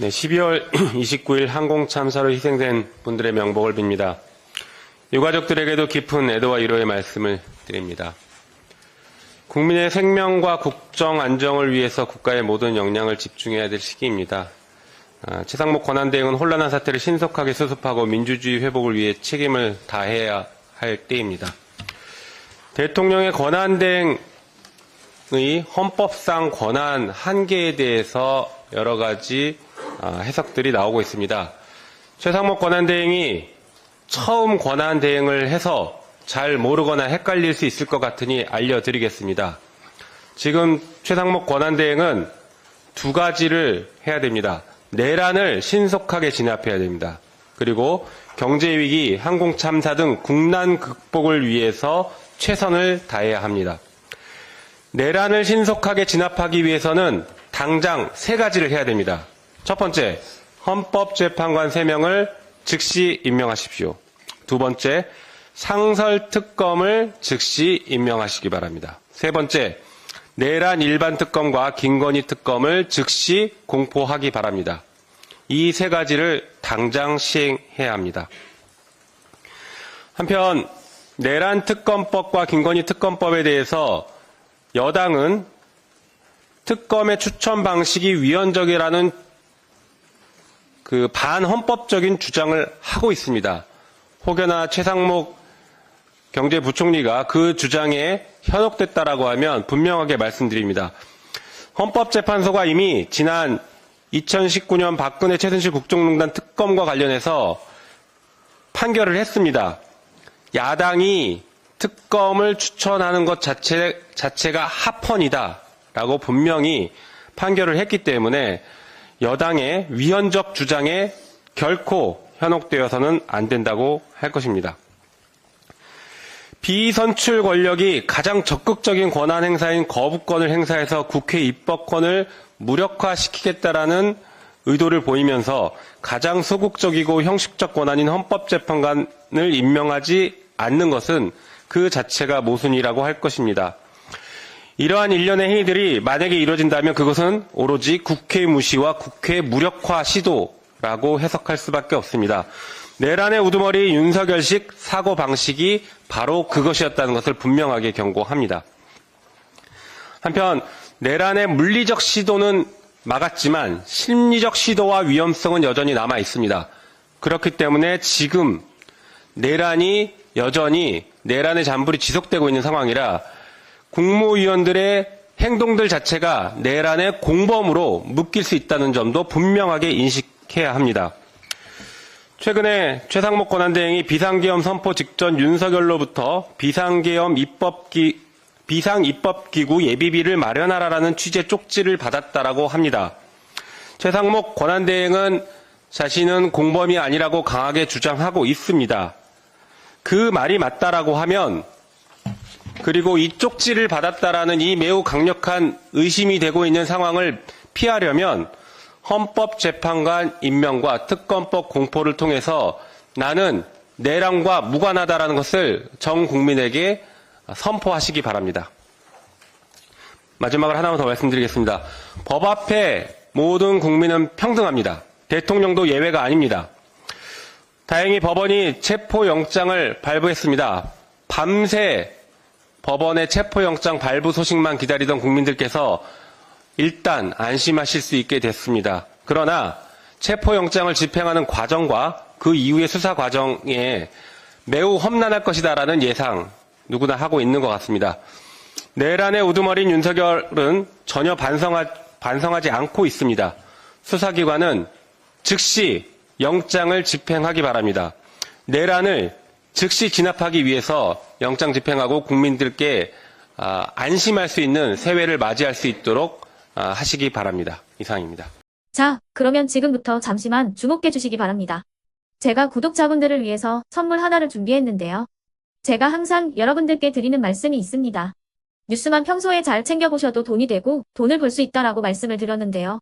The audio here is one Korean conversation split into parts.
네, 12월 29일 항공 참사로 희생된 분들의 명복을 빕니다. 유가족들에게도 깊은 애도와 위로의 말씀을 드립니다. 국민의 생명과 국정 안정을 위해서 국가의 모든 역량을 집중해야 될 시기입니다. 아, 최상목 권한대행은 혼란한 사태를 신속하게 수습하고 민주주의 회복을 위해 책임을 다해야 할 때입니다. 대통령의 권한대행의 헌법상 권한 한계에 대해서 여러 가지 아, 해석들이 나오고 있습니다. 최상목 권한대행이 처음 권한대행을 해서 잘 모르거나 헷갈릴 수 있을 것 같으니 알려드리겠습니다. 지금 최상목 권한대행은 두 가지를 해야 됩니다. 내란을 신속하게 진압해야 됩니다. 그리고 경제위기, 항공참사 등 국난 극복을 위해서 최선을 다해야 합니다. 내란을 신속하게 진압하기 위해서는 당장 세 가지를 해야 됩니다. 첫 번째, 헌법재판관 3명을 즉시 임명하십시오. 두 번째, 상설특검을 즉시 임명하시기 바랍니다. 세 번째, 내란 일반 특검과 김건희 특검을 즉시 공포하기 바랍니다. 이 세 가지를 당장 시행해야 합니다. 한편 내란 특검법과 김건희 특검법에 대해서 여당은 특검의 추천 방식이 위헌적이라는 그 반헌법적인 주장을 하고 있습니다. 혹여나 최상목 경제부총리가 그 주장에 현혹됐다라고 하면 분명하게 말씀드립니다. 헌법재판소가 이미 지난 2019년 박근혜 최순실 국정농단 특검과 관련해서 판결을 했습니다. 야당이 특검을 추천하는 것 자체, 자체가 합헌이다 라고 분명히 판결을 했기 때문에 여당의 위헌적 주장에 결코 현혹되어서는 안 된다고 할 것입니다. 비선출 권력이 가장 적극적인 권한 행사인 거부권을 행사해서 국회 입법권을 무력화시키겠다라는 의도를 보이면서 가장 소극적이고 형식적 권한인 헌법재판관을 임명하지 않는 것은 그 자체가 모순이라고 할 것입니다. 이러한 일련의 행위들이 만약에 이루어진다면 그것은 오로지 국회 무시와 국회 무력화 시도라고 해석할 수밖에 없습니다. 내란의 우두머리 윤석열식 사고 방식이 바로 그것이었다는 것을 분명하게 경고합니다. 한편 내란의 물리적 시도는 막았지만 심리적 시도와 위험성은 여전히 남아 있습니다. 그렇기 때문에 지금 내란이 여전히 내란의 잔불이 지속되고 있는 상황이라 국무위원들의 행동들 자체가 내란의 공범으로 묶일 수 있다는 점도 분명하게 인식해야 합니다. 최근에 최상목 권한대행이 비상계엄 선포 직전 윤석열로부터 비상계엄 입법기 비상 입법기구 예비비를 마련하라라는 취재 쪽지를 받았다라고 합니다. 최상목 권한대행은 자신은 공범이 아니라고 강하게 주장하고 있습니다. 그 말이 맞다라고 하면 그리고 이 쪽지를 받았다라는 이 매우 강력한 의심이 되고 있는 상황을 피하려면 헌법재판관 임명과 특검법 공포를 통해서 나는 내란과 무관하다라는 것을 전 국민에게 선포하시기 바랍니다. 마지막으로 하나만 더 말씀드리겠습니다. 법 앞에 모든 국민은 평등합니다. 대통령도 예외가 아닙니다. 다행히 법원이 체포영장을 발부했습니다. 밤새 법원의 체포영장 발부 소식만 기다리던 국민들께서 일단 안심하실 수 있게 됐습니다. 그러나 체포영장을 집행하는 과정과 그 이후의 수사 과정에 매우 험난할 것이다라는 예상 누구나 하고 있는 것 같습니다. 내란의 우두머리인 윤석열은 전혀 반성하, 반성하지 않고 있습니다. 수사기관은 즉시 영장을 집행하기 바랍니다. 내란을 즉시 진압하기 위해서 영장 집행하고 국민들께 아, 안심할 수 있는 세회를 맞이할 수 있도록 아, 하시기 바랍니다. 이상입니다. 자, 그러면 지금부터 잠시만 주목해 주시기 바랍니다. 제가 구독자분들을 위해서 선물 하나를 준비했는데요. 제가 항상 여러분들께 드리는 말씀이 있습니다. 뉴스만 평소에 잘 챙겨보셔도 돈이 되고 돈을 벌 수 있다라고 말씀을 드렸는데요.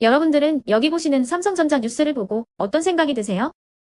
여러분들은 여기 보시는 삼성전자 뉴스를 보고 어떤 생각이 드세요?